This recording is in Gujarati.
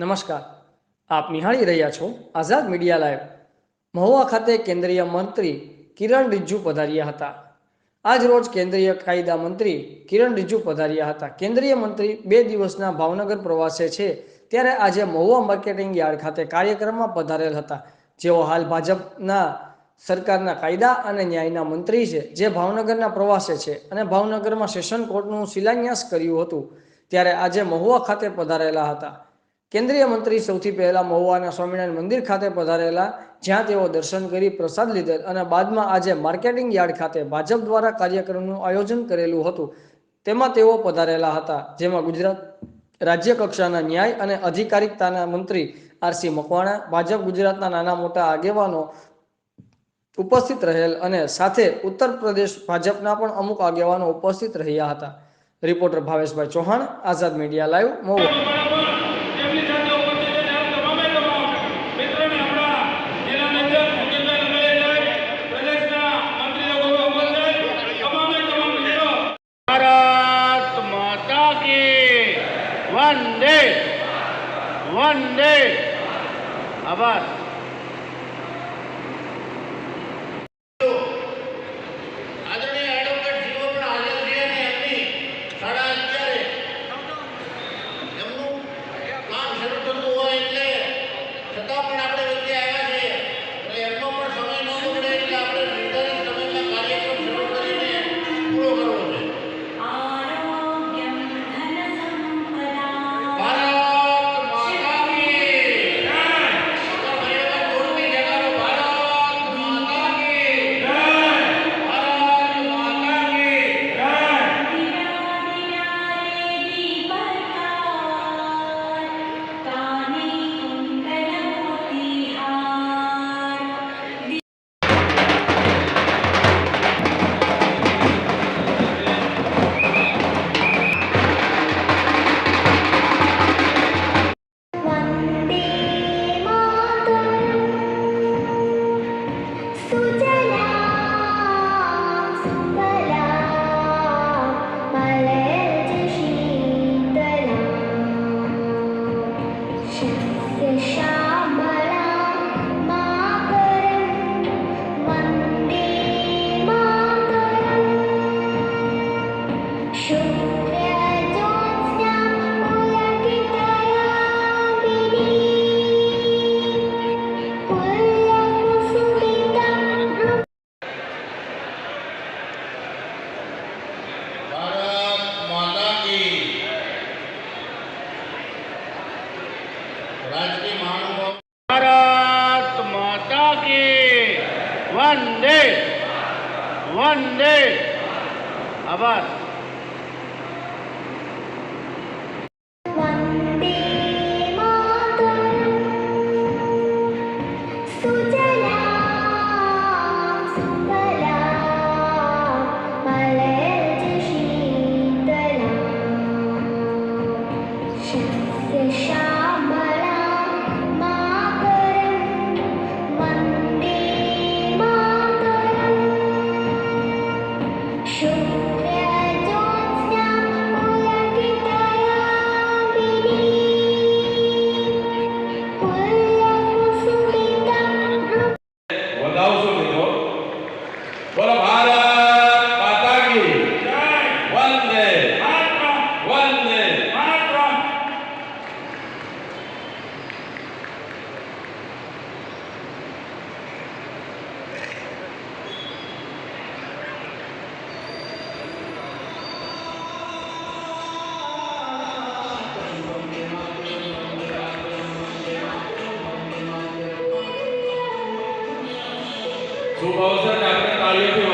નમસ્કાર. આપ નિહાળી રહ્યા છો આઝાદ મીડિયા લાઈવ. મહુવા ખાતે કેન્દ્રીય મંત્રી કિરણ રિજ્જુ પધાર્યા હતા. આજ રોજ કેન્દ્રીય કાયદા મંત્રી કિરણ રિજ્જુ પધાર્યા હતા. કેન્દ્રીય મંત્રી બે દિવસના ભાવનગર પ્રવાસે છે. ત્યારે આજે મહુવા માર્કેટિંગ યાર્ડ ખાતે કાર્યક્રમમાં પધારેલ હતા. જેઓ હાલ ભાજપના સરકારના કાયદા અને ન્યાયના મંત્રી છે, જે ભાવનગરના પ્રવાસે છે અને ભાવનગરમાં સેશન કોર્ટનું શિલાન્યાસ કર્યું હતું. ત્યારે આજે મહુવા ખાતે પધારેલા હતા. કેન્દ્રીય મંત્રી સૌથી પહેલા મહુવાના સ્વામિનારાયણ મંદિર ખાતે પધારેલા, જ્યાં તેઓ દર્શન કરી પ્રસાદ લીધેલ અને બાદમાં આજે માર્કેટિંગ યાર્ડ ખાતે ભાજપ દ્વારા કાર્યક્રમનું આયોજન કરેલું હતું. તેમાં તેઓ પધારેલા હતા, જેમાં ગુજરાત રાજ્ય કક્ષાના ન્યાય અને અધિકારિકતાના મંત્રી આરસી મકવાણા, ભાજપ ગુજરાતના નાના મોટા આગેવાનો ઉપસ્થિત રહેલ અને સાથે ઉત્તર પ્રદેશ ભાજપના પણ અમુક આગેવાનો ઉપસ્થિત રહ્યા હતા. Reporter Bhaveshbhai Chauhan, Azad media live, Mahuva એમની સાથે ઉપસ્થિત છે અને તમામે તમામ મિત્રોને હમણાં જિલ્લાના અધ્યક્ષ મુકેશભાઈ રમેશભાઈ, પ્રદેશના મંત્રી લોકો ઉપસ્થિત તમામે તમામ મિત્રો ભારત માતા કી વંદે વંદે આભાર આદરણીય shine. ભારત માતા કે વંદે વંદે. આભાર. શુભ અવસરને આપણે તાળીઓથી